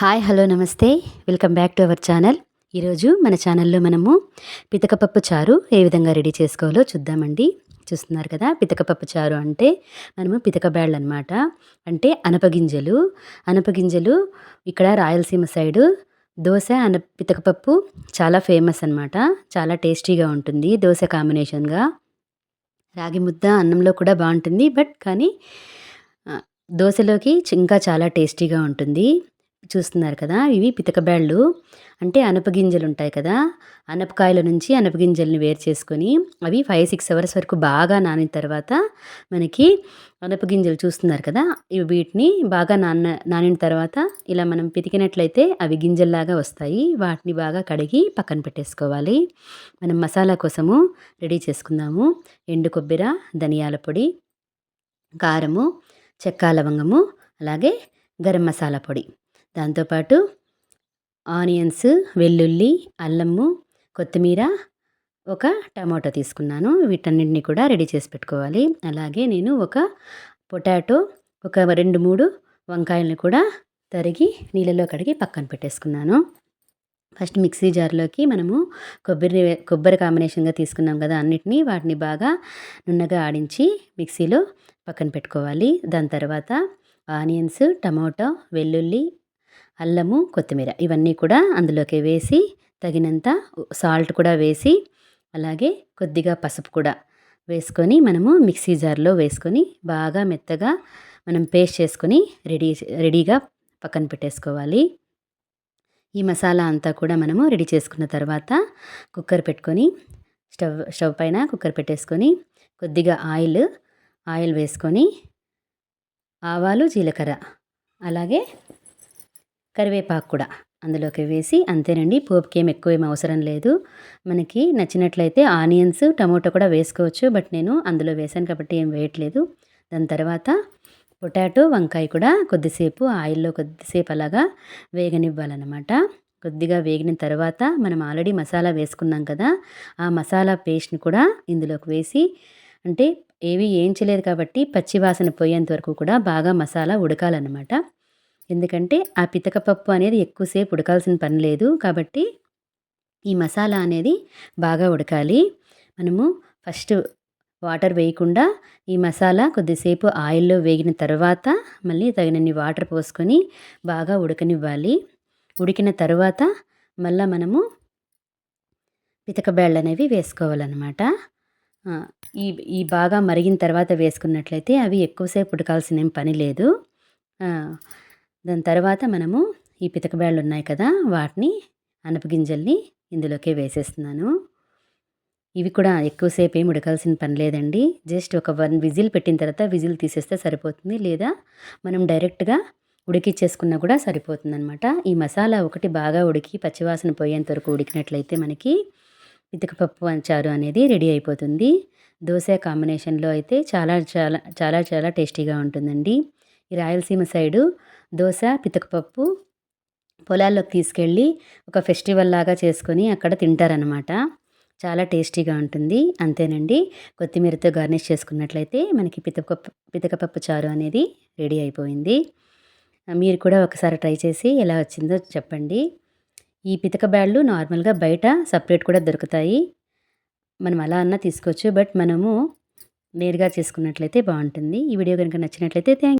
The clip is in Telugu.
హాయ్ హలో నమస్తే. Welcome back to our channel. ఈరోజు మన ఛానల్లో మనము పితకపప్పు చారు ఏ విధంగా రెడీ చేసుకోవాలో చూద్దామండి. చూస్తున్నారు కదా పితకపప్పు చారు అంటే మనము పితకబేళ్ళు అనమాట అంటే అనపగింజలు అనపగింజలు ఇక్కడ రాయలసీమ సైడు దోశ అన పితకపప్పు చాలా ఫేమస్ అనమాట చాలా టేస్టీగా ఉంటుంది దోశ కాంబినేషన్గా. రాగి ముద్ద అన్నంలో కూడా బాగుంటుంది. బట్ కానీ దోశలోకి ఇంకా చాలా టేస్టీగా ఉంటుంది. చూస్తున్నారు కదా ఇవి పితకబేళ్ళు అంటే అనపగింజలు ఉంటాయి కదా అనపకాయల నుంచి అనపగింజల్ని వేరు చేసుకొని అవి ఫైవ్ సిక్స్ అవర్స్ వరకు బాగా నానిన తర్వాత మనకి అనపగింజలు చూస్తున్నారు కదా ఇవి వీటిని బాగా నాన్న నానిన తర్వాత ఇలా మనం పితికినట్లయితే అవి గింజల్లాగా వస్తాయి. వాటిని బాగా కడిగి పక్కన పెట్టేసుకోవాలి. మనం మసాలా కోసము రెడీ చేసుకుందాము. ఎండు కొబ్బరి ధనియాల పొడి కారము చెక్క లవంగము అలాగే గరం మసాలా పొడి. దాంతోపాటు ఆనియన్స్ వెల్లుల్లి అల్లము కొత్తిమీర ఒక టమాటో తీసుకున్నాను. వీటన్నిటిని కూడా రెడీ చేసి పెట్టుకోవాలి. అలాగే నేను ఒక పొటాటో ఒక రెండు మూడు వంకాయలను కూడా తరిగి నీళ్ళలో కడిగి పక్కన పెట్టేసుకున్నాను. ఫస్ట్ మిక్సీ జార్లోకి మనము కొబ్బరి కొబ్బరి కాంబినేషన్గా తీసుకున్నాం కదా అన్నిటినీ వాటిని బాగా నున్నగా ఆడించి మిక్సీలో పక్కన పెట్టుకోవాలి. దాని తర్వాత ఆనియన్స్ టమాటో వెల్లుల్లి అల్లము కొత్తిమీర ఇవన్నీ కూడా అందులోకి వేసి తగినంత సాల్ట్ కూడా వేసి అలాగే కొద్దిగా పసుపు కూడా వేసుకొని మనము మిక్సీ జార్లో వేసుకొని బాగా మెత్తగా మనం పేస్ట్ చేసుకొని రెడీ రెడీగా పక్కన పెట్టేసుకోవాలి. ఈ మసాలా అంతా కూడా మనము రెడీ చేసుకున్న తర్వాత కుక్కర్ పెట్టుకొని స్టవ్ స్టవ్ పైన కుక్కర్ పెట్టేసుకొని కొద్దిగా ఆయిల్ ఆయిల్ వేసుకొని ఆవాలు జీలకర్ర అలాగే కరివేపాకు కూడా అందులోకి వేసి అంతేనండి. పోపుకి ఏం ఎక్కువ ఏం అవసరం లేదు. మనకి నచ్చినట్లయితే ఆనియన్స్ టమోటో కూడా వేసుకోవచ్చు. బట్ నేను అందులో వేసాను కాబట్టి ఏం వేయట్లేదు. దాని తర్వాత పొటాటో వంకాయ కూడా కొద్దిసేపు ఆయిల్లో కొద్దిసేపు అలాగా వేగనివ్వాలన్నమాట. కొద్దిగా వేగిన తర్వాత మనం ఆల్రెడీ మసాలా వేసుకున్నాం కదా ఆ మసాలా పేస్ట్ని కూడా ఇందులోకి వేసి అంటే ఏవి వేయించలేదు కాబట్టి పచ్చి వాసన పోయేంత వరకు కూడా బాగా మసాలా ఉడకాలన్నమాట. ఎందుకంటే ఆ పితకపప్పు అనేది ఎక్కువసేపు ఉడకాల్సిన పని లేదు కాబట్టి ఈ మసాలా అనేది బాగా ఉడకాలి. మనము ఫస్ట్ వాటర్ వేయకుండా ఈ మసాలా కొద్దిసేపు ఆయిల్లో వేగిన తర్వాత మళ్ళీ తగినన్ని వాటర్ పోసుకొని బాగా ఉడకనివ్వాలి. ఉడికిన తర్వాత మళ్ళీ మనము పితకబేళ్ళు అనేవి వేసుకోవాలన్నమాట. ఈ ఈ బాగా మరిగిన తర్వాత వేసుకున్నట్లయితే అవి ఎక్కువసేపు ఉడకాల్సిన పని లేదు. దాని తర్వాత మనము ఈ పితకబేళ్ళు ఉన్నాయి కదా వాటిని అనపగింజల్ని ఇందులోకే వేసేస్తున్నాను. ఇవి కూడా ఎక్కువసేపు ఏం ఉడకాల్సిన పని లేదండి. జస్ట్ ఒక వన్ విజిల్ పెట్టిన తర్వాత విజిల్ తీసేస్తే సరిపోతుంది లేదా మనం డైరెక్ట్గా ఉడికిచ్చేసుకున్నా కూడా సరిపోతుంది అనమాట ఈ మసాలా ఒకటి బాగా ఉడికి పచ్చివాసన పోయేంత వరకు ఉడికినట్లయితే మనకి పితకపప్పు చారు అనేది రెడీ అయిపోతుంది. దోశ కాంబినేషన్లో అయితే చాలా చాలా చాలా చాలా టేస్టీగా ఉంటుందండి. ఈ రాయలసీమ సైడు దోశ పితకపప్పు పొలాల్లోకి తీసుకెళ్ళి ఒక ఫెస్టివల్ లాగా చేసుకొని అక్కడ తింటారనమాట చాలా టేస్టీగా ఉంటుంది. అంతేనండి. కొత్తిమీరతో గార్నిష్ చేసుకున్నట్లయితే మనకి పితకపప్పు పితకపప్పు చారు అనేది రెడీ అయిపోయింది. మీరు కూడా ఒకసారి ట్రై చేసి ఎలా వచ్చిందో చెప్పండి. ఈ పితక బ్యాళ్ళు నార్మల్గా బయట సపరేట్ కూడా దొరుకుతాయి. మనం అలా అన్నా తీసుకోవచ్చు. బట్ మనము నేరుగా చేసుకున్నట్లయితే బాగుంటుంది. ఈ వీడియో కనుక నచ్చినట్లయితే థ్యాంక్